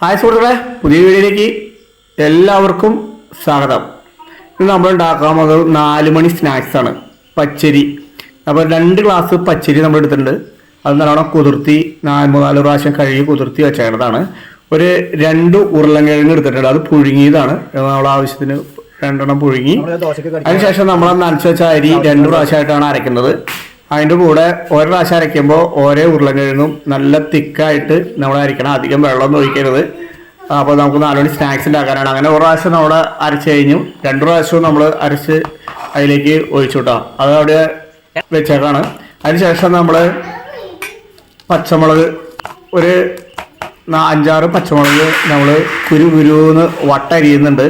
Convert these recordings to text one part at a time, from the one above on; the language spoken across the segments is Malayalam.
ഹായ് സുഹൃത്തുക്കളെ പുതിയ വീഡിയോയിലേക്ക് എല്ലാവർക്കും സ്വാഗതം. ഇന്ന് നമ്മൾ ഉണ്ടാക്കാൻ പോകുന്നത് നാല് മണി സ്നാക്സ് ആണ്. പച്ചരി. അപ്പോൾ രണ്ട് ഗ്ലാസ് പച്ചരി നമ്മൾ എടുത്തിട്ടുണ്ട്. അത് നല്ലോണം കുതിർത്തി നാല് മൂന്നാൽ പ്രാവശ്യം കഴുകി കുതിർത്തി വെച്ചേണ്ടതാണ് ഒരു രണ്ട് ഉരുളൻകിഴങ്ങ് എടുത്തിട്ടുണ്ട്. അത് പുഴുങ്ങിയതാണ്. നമ്മളെ ആവശ്യത്തിന് രണ്ടെണ്ണം പുഴുങ്ങി. അതിനുശേഷം നമ്മൾ നനച്ച് വെച്ച അരി രണ്ട് പ്രാവശ്യമായിട്ടാണ് അരയ്ക്കുന്നത്. അതിന്റെ കൂടെ ഓരോ പ്രാവശ്യം അരയ്ക്കുമ്പോൾ ഓരോ ഉരുളങ്കിഴങ്ങും നല്ല തിക്കായിട്ട് നമ്മൾ അരയ്ക്കണം. അധികം വെള്ളം ഒഴിക്കരുത്. അപ്പോൾ നമുക്ക് നാലുമണി സ്നാക്സ് ഉണ്ടാക്കാനാണ്. അങ്ങനെ ഒരു പ്രാവശ്യം നമ്മൾ അരച്ച് കഴിഞ്ഞു. രണ്ട് പ്രാവശ്യവും നമ്മൾ അരച്ച് അതിലേക്ക് ഒഴിച്ചു വിട്ടാം അത് അവിടെ വെച്ചേക്കാണ്. അതിനുശേഷം നമ്മൾ പച്ചമുളക് ഒരു അഞ്ചാറ് പച്ചമുളക് നമ്മൾ കുരു കുരുന്ന് വട്ടരിയുന്നുണ്ട്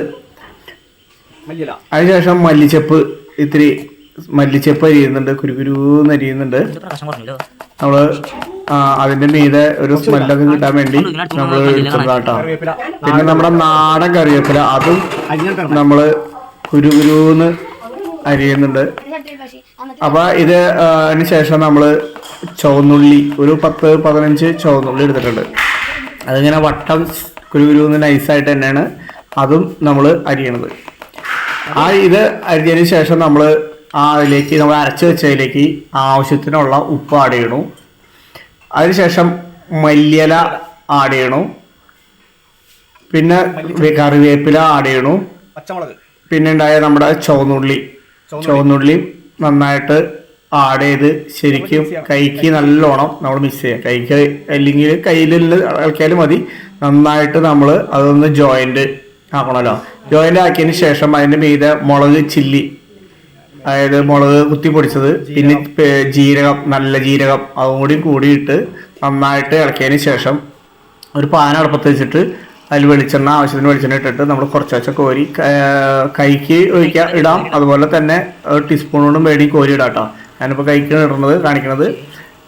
അതിനുശേഷം മല്ലിച്ചപ്പ് ഇത്തിരി മല്ലിച്ചപ്പ് അരിയുന്നുണ്ട് കുരുകുരുന്ന് അരിയുന്നുണ്ട്. നമ്മൾ അതിന്റെ മീതെ ഒരു സ്മെല്ലൊക്കെ കിട്ടാൻ വേണ്ടി നമ്മൾ ചെറുതാട്ടോ പിന്നെ നമ്മുടെ നാടൻ കറിവേപ്പില അതും നമ്മൾ കുരുകുരുന്ന് അരിയുന്നുണ്ട്. അപ്പൊ ഇത് അതിന് ശേഷം നമ്മൾ ചുവന്നുള്ളി ഒരു പത്ത് പതിനഞ്ച് ചുവന്നുള്ളി എടുത്തിട്ടുണ്ട്. അതിങ്ങനെ വട്ടം കുരുകുരുന്ന് നൈസായിട്ട് തന്നെയാണ് അതും നമ്മൾ അരിയണത്. ആ ഇത് അരിഞ്ഞതിന് ശേഷം നമ്മൾ ആ അതിലേക്ക് നമ്മൾ അരച്ച് വെച്ചതിലേക്ക് ആവശ്യത്തിനുള്ള ഉപ്പ് ആഡ് ചെയ്യണു. അതിനുശേഷം മല്ലിയില ആഡ് ചെയ്യണു. പിന്നെ കറിവേപ്പില ആഡ് ചെയ്യണു. പച്ചമുളക്. പിന്നെ ഉണ്ടായ നമ്മുടെ ചുവന്നുള്ളി. ചുവന്നുള്ളി. നന്നായിട്ട് ആഡ് ചെയ്ത് ശരിക്കും കൈക്ക് നല്ലോണം നമ്മൾ മിക്സ് ചെയ്യാം. കൈക്ക് അല്ലെങ്കിൽ കയ്യിൽ ഇളക്കിയാലും മതി. നന്നായിട്ട് നമ്മൾ അതൊന്ന് ജോയിന്റ് ആക്കണമല്ലോ ജോയിന്റ് ആക്കിയതിന് ശേഷം അതിന്റെ മീതെ മുളക് ചില്ലി അതായത് മുളക് കുത്തി പൊടിച്ചത്. പിന്നെ ജീരകം നല്ല ജീരകം അതും കൂടി കൂടിയിട്ട് നന്നായിട്ട് ഇളക്കിയതിന് ശേഷം ഒരു പാൻ അടുപ്പത്ത് വെച്ചിട്ട് അതിൽ വെളിച്ചെണ്ണ ആവശ്യത്തിന് വെളിച്ചെണ്ണ ഇട്ടിട്ട് നമ്മൾ കുറച്ച് വെച്ച കോരി കൈക്ക് ഒഴിക്കാൻ ഇടാം. അതുപോലെ തന്നെ ഒരു ടീസ്പൂൺ കൊണ്ടും മേടി കോരി ഇടാം കേട്ടോ ഞാനിപ്പോൾ കൈക്ക് ഇടുന്നത് കാണിക്കുന്നത്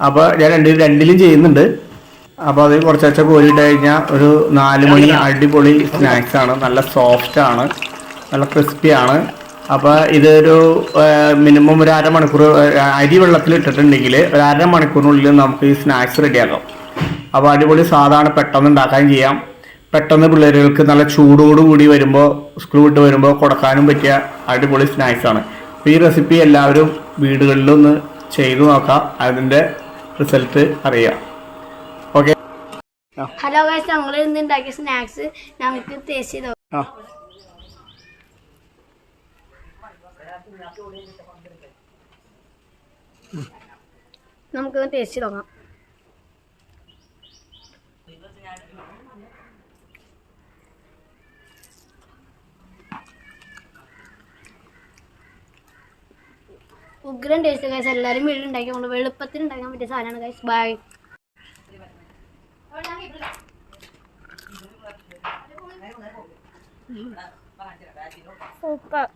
അപ്പോൾ ഞാൻ രണ്ടിലും രണ്ടിലും ചെയ്യുന്നുണ്ട്. അപ്പോൾ അത് കുറച്ച് വെച്ച കോരി ഇട്ട് കഴിഞ്ഞാൽ ഒരു നാല് മണി അടിപൊളി സ്നാക്സ് ആണ് നല്ല സോഫ്റ്റ് ആണ് നല്ല ക്രിസ്പി ആണ് അപ്പോൾ ഇതൊരു മിനിമം ഒരു അരമണിക്കൂർ അരി വെള്ളത്തിൽ ഇട്ടിട്ടുണ്ടെങ്കിൽ ഒരു അരമണിക്കൂറിനുള്ളിൽ നമുക്ക് ഈ സ്നാക്സ് റെഡിയാക്കാം അപ്പോൾ അടിപൊളി സാധാരണ പെട്ടെന്ന് ഉണ്ടാക്കാൻ ചെയ്യാം. പെട്ടെന്ന് പിള്ളേരുകൾക്ക് നല്ല ചൂടോട് കൂടി വരുമ്പോൾ സ്കൂൾ വിട്ട് വരുമ്പോൾ കൊടുക്കാനും പറ്റിയ അടിപൊളി സ്നാക്സ് ആണ്. അപ്പോൾ ഈ റെസിപ്പി എല്ലാവരും വീടുകളിലൊന്ന് ചെയ്തു നോക്കാം. അതിന്റെ റിസൾട്ട് അറിയാം. ഓക്കെ ഹലോ ഗൈസ് ഞങ്ങൾ ഇന്ന് ഉണ്ടാക്കിയ സ്നാക്സ് ഞങ്ങൾക്ക് ടേസ്റ്റ് ചെയ്ത് നമുക്കൊന്ന് ടേസ്റ്റ് നോക്കാം. ഉഗ്രൻ ടേസ്റ്റ് ഗൈസ് എല്ലാവരും വീട് ഉണ്ടാക്കി. നമ്മൾ എളുപ്പത്തിൽ ഉണ്ടാക്കാൻ പറ്റിയ സാധനമാണ് ഗൈസ് ബൈ സൂപ്പർ